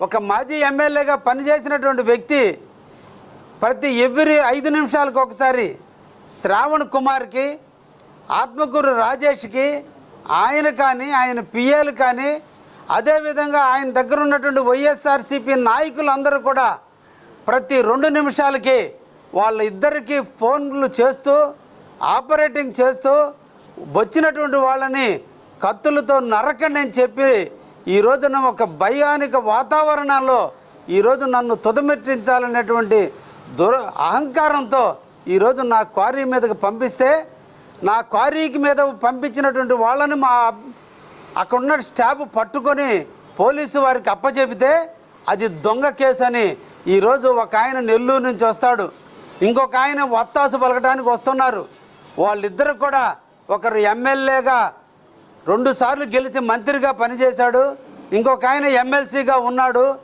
ఒక మాజీ ఎమ్మెల్యేగా పనిచేసినటువంటి వ్యక్తి ప్రతి ఎవ్రీ ఐదు నిమిషాలకు ఒకసారి శ్రావణ్ కుమార్కి ఆత్మకూరు రాజేష్కి ఆయన కానీ ఆయన పిఏలు కానీ అదేవిధంగా ఆయన దగ్గర ఉన్నటువంటి వైఎస్ఆర్సీపీ నాయకులందరూ కూడా ప్రతి రెండు నిమిషాలకి వాళ్ళ ఇద్దరికి ఫోన్లు చేస్తూ ఆపరేటింగ్ చేస్తూ వచ్చినటువంటి వాళ్ళని కత్తులతో నరకండి అని చెప్పి ఈ రోజున ఒక భయానిక వాతావరణంలో ఈరోజు నన్ను తుదమెట్టించాలనేటువంటి దుర అహంకారంతో ఈరోజు నా క్వారీ మీదకి పంపిస్తే నా క్వారీకి మీద పంపించినటువంటి వాళ్ళని మా అక్కడ ఉన్న స్టాఫ్ పట్టుకొని పోలీసు వారికి అప్పచెబితే అది దొంగ కేసు అని ఈరోజు ఒక ఆయన నెల్లూరు నుంచి వస్తాడు. ఇంకొక ఆయన వత్తాసు పలకడానికి వస్తున్నారు. వాళ్ళిద్దరు కూడా ఒకరు ఎమ్మెల్యేగా రెండు సార్లు గెలిచి మంత్రిగా పనిచేశాడు. ఇంకొక ఆయన ఎమ్మెల్సీగా ఉన్నాడు.